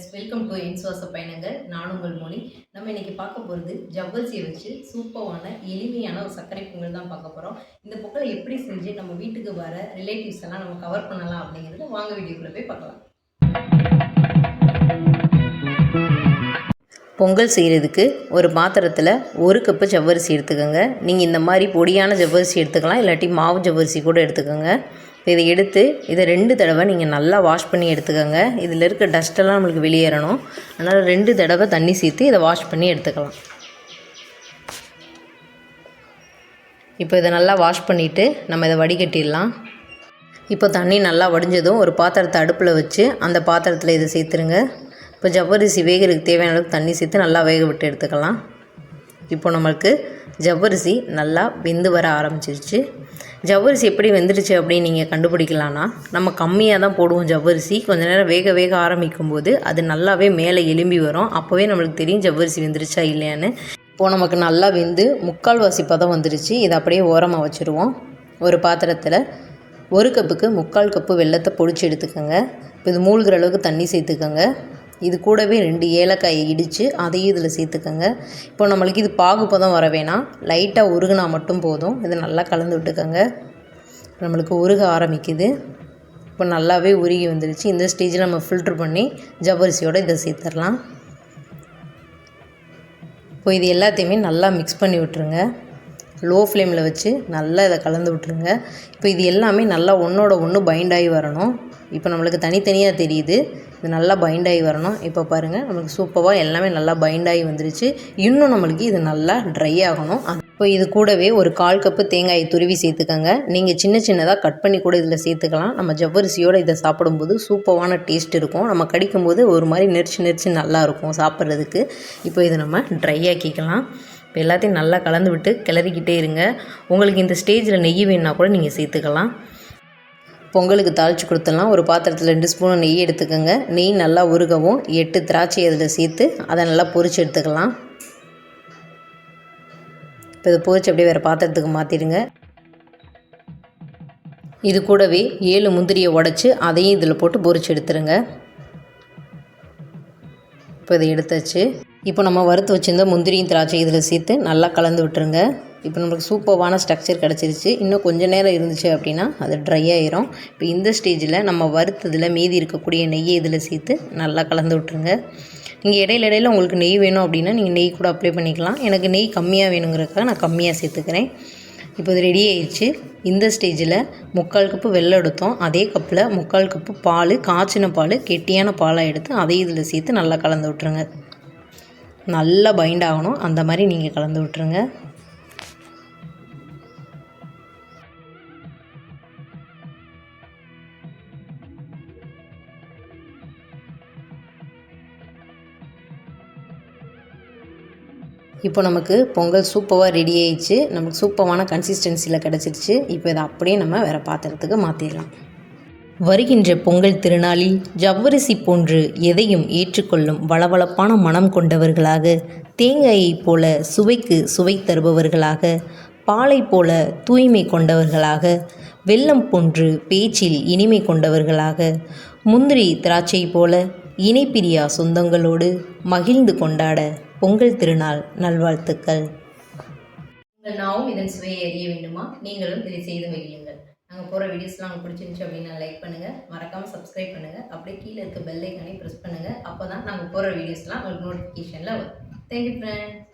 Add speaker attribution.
Speaker 1: Friends welcome to இன்சுவாச பயணங்கள். நான் உங்கள் மொழி. நம்ம இன்னைக்கு பார்க்க போகிறது ஜவ்வரிசியை வச்சு சூப்பரான எளிமையான ஒரு சர்க்கரை பொங்கல் தான் பார்க்க போகிறோம் இந்த பொங்கலை எப்படி செஞ்சு நம்ம வீட்டுக்கு வர ரிலேட்டிவ்ஸ் எல்லாம் நம்ம கவர் பண்ணலாம் அப்படிங்கிறத வாங்க வீடியோக்குள்ளே போய் பார்க்கலாம். பொங்கல் செய்கிறதுக்கு ஒரு பாத்திரத்தில் ஒரு கப்பு ஜவ்வரிசி எடுத்துக்கோங்க. நீங்கள் இந்த மாதிரி பொடியான ஜவ்வரிசி எடுத்துக்கலாம் இல்லாட்டி மாவு ஜவ்வரிசி கூட எடுத்துக்கோங்க. இதை எடுத்து இதை ரெண்டு தடவை நீங்கள் நல்லா வாஷ் பண்ணி எடுத்துக்கோங்க. இதில் இருக்க டஸ்ட்டெல்லாம் நம்மளுக்கு வெளியேறணும். அதனால் ரெண்டு தடவை தண்ணி சேர்த்து இதை வாஷ் பண்ணி எடுத்துக்கலாம். இப்போ இதை நல்லா வாஷ் பண்ணிவிட்டு நம்ம இதை வடிகட்டிடலாம். இப்போ தண்ணி நல்லா வடிஞ்சதும் ஒரு பாத்திரத்தை அடுப்பில் வச்சு அந்த பாத்திரத்தில் இதை சேர்த்துருங்க. இப்போ ஜவ்வரிசி வேகிறதுக்கு தேவையான அளவுக்கு தண்ணி சேர்த்து நல்லா வேக விட்டு எடுத்துக்கலாம். இப்போ நம்மளுக்கு ஜவ்வரிசி நல்லா வெந்து வர ஆரம்பிச்சிருச்சு. ஜவ்வரிசி எப்படி வெந்துடுச்சு அப்படின்னு நீங்கள் கண்டுபிடிக்கலான்னா நம்ம கம்மியாக தான் போடுவோம் ஜவ்வரிசி. கொஞ்ச நேரம் வேக வேக ஆரம்பிக்கும் போது அது நல்லாவே மேலே எலும்பி வரும். அப்போவே நம்மளுக்கு தெரியும் ஜவ்வரிசி வெந்துருச்சா இல்லையான்னு. இப்போது நமக்கு நல்லா வெந்து முக்கால்வாசி பதம் வந்துருச்சு. இதை அப்படியே ஓரமாக வச்சுருவோம். ஒரு பாத்திரத்தில் ஒரு கப்புக்கு முக்கால் கப்பு வெள்ளத்தை பொடிச்சு எடுத்துக்கோங்க. இப்போ இது மூழ்கிற அளவுக்கு தண்ணி சேர்த்துக்கோங்க. இது கூடவே ரெண்டு ஏலக்காயை இடித்து அதையும் இதில் சேர்த்துக்கோங்க. இப்போ நம்மளுக்கு இது பாகுப்பதம் வர வேணாம். லைட்டாக உருகுனா மட்டும் போதும். இதை நல்லா கலந்து விட்டுக்கோங்க. நம்மளுக்கு உருக ஆரம்பிக்குது. இப்போ நல்லாவே உருகி வந்துருச்சு. இந்த ஸ்டேஜில் நம்ம ஃபில்ட்ரு பண்ணி ஜவ்வரிசியோடு இதை சேர்த்துடலாம். இப்போ இது எல்லாத்தையுமே நல்லா மிக்ஸ் பண்ணி விட்டுருங்க. லோ ஃப்ளேமில் வச்சு நல்லா இதை கலந்து விட்ருங்க இப்போ இது எல்லாமே நல்லா ஒன்றோட ஒன்று பைண்ட் ஆகி வரணும். இப்போ நம்மளுக்கு தனித்தனியாக தெரியுது. இது நல்லா பைண்ட் ஆகி வரணும். இப்போ பாருங்கள் நம்மளுக்கு சூப்பராக எல்லாமே நல்லா பைண்ட் ஆகி வந்துருச்சு. இன்னும் நம்மளுக்கு இது நல்லா ட்ரை ஆகணும். இப்போ இது கூடவே ஒரு கால் கப்பு தேங்காயை துருவி சேர்த்துக்கோங்க. நீங்கள் சின்ன சின்னதாக கட் பண்ணி கூட இதில் சேர்த்துக்கலாம். நம்ம ஜவ்வரிசியோடு இதை சாப்பிடும்போது சூப்பரான டேஸ்ட் இருக்கும். நம்ம கடிக்கும்போது ஒரு மாதிரி நெரிச்சு நெரிச்சு நல்லாயிருக்கும் சாப்பிட்றதுக்கு. இப்போ இதை நம்ம ட்ரை ஆக்கிக்கலாம். இப்போ எல்லாத்தையும் நல்லா கலந்து விட்டு கிளறிக்கிட்டே இருங்க. உங்களுக்கு இந்த ஸ்டேஜில் நெய் வேணுன்னா கூட நீங்கள் சேர்த்துக்கலாம். பொங்கலுக்கு தாளித்து கொடுத்துடலாம். ஒரு பாத்திரத்தில் ரெண்டு ஸ்பூன் நெய் எடுத்துக்கோங்க. நெய் நல்லா உருகவும் எட்டு திராட்சை அதில் சேர்த்து அதை நல்லா பொரித்து எடுத்துக்கலாம். இப்போ இதை பொரித்து அப்படியே வேறு பாத்திரத்துக்கு மாற்றிடுங்க இது கூடவே ஏழு முந்திரியை உடச்சி அதையும் இதில் போட்டு பொரிச்சு எடுத்துருங்க. இப்போ இதை எடுத்தாச்சு. இப்போ நம்ம வறுத்து வச்சுருந்த முந்திரியும் திராட்சை இதில் சேர்த்து நல்லா கலந்து விட்டுருங்க. இப்போ நம்மளுக்கு சூப்பர்வான ஸ்ட்ரக்சர் கிடச்சிருச்சு. இன்னும் கொஞ்சம் நேரம் இருந்துச்சு அப்படின்னா அது ட்ரை ஆயிரும். இப்போ இந்த ஸ்டேஜில் நம்ம வறுத்ததில் மீதி இருக்கக்கூடிய நெய்யை இதில் சேர்த்து நல்லா கலந்து விட்டுருங்க. நீங்கள் இடையில இடையில உங்களுக்கு நெய் வேணும் அப்படின்னா நீங்கள் நெய் கூட அப்ளை பண்ணிக்கலாம். எனக்கு நெய் கம்மியாக வேணுங்கிறக்காக நான் கம்மியாக சேர்த்துக்கிறேன். இப்போ இது ரெடி ஆயிடுச்சு. இந்த ஸ்டேஜில் முக்கால் கப்பு வெள்ளம் எடுத்தோம். அதே கப்பில் முக்கால் கப்பு பால் காய்ச்சின பால் கெட்டியான பாலாக எடுத்து அதையும் இதில் சேர்த்து நல்லா கலந்து விட்ருங்க நல்லா பைண்ட் ஆகணும். அந்த மாதிரி நீங்கள் கலந்து விட்ருங்க இப்போ நமக்கு பொங்கல் சூப்பராக ரெடி ஆயிடுச்சு. நமக்கு சூப்பரான கன்சிஸ்டன்சியில் கிடச்சிருச்சு. இப்போ இதை அப்படியே நம்ம வேறு பாத்திரத்துக்கு மாற்றிடலாம் வருகின்ற பொங்கல் திருநாளில் ஜவ்வரிசி போன்று எதையும் ஏற்றுக்கொள்ளும் வளவளப்பான மனம் கொண்டவர்களாக தேங்காயைப் போல சுவைக்கு சுவை தருபவர்களாக பாலை போல தூய்மை கொண்டவர்களாக வெள்ளம் போன்று பேச்சில் இனிமை கொண்டவர்களாக முந்திரி திராட்சை போல இணைப்பிரியா சொந்தங்களோடு மகிழ்ந்து கொண்டாட பொங்கல் திருநாள் நல்வாழ்த்துக்கள். உங்கள் நாவும் இதன் சுவையை அறிய வேண்டுமா? நீங்களும் இதை செய்து மகிழுங்கள். நாங்கள் போகிற வீடியோஸ்லாம் உங்களுக்கு பிடிச்சிருந்துச்சு அப்படின்னா லைக் பண்ணுங்கள் மறக்காமல் சப்ஸ்கிரைப் பண்ணுங்கள் அப்படியே கீழே இருக்க பெல் ஐக்கானே ப்ரெஸ் பண்ணுங்கள் அப்போ தான் நாங்கள் போகிற வீடியோஸ்லாம் உங்களுக்கு நோட்டிஃபிகேஷனில் வரும். Thank you friends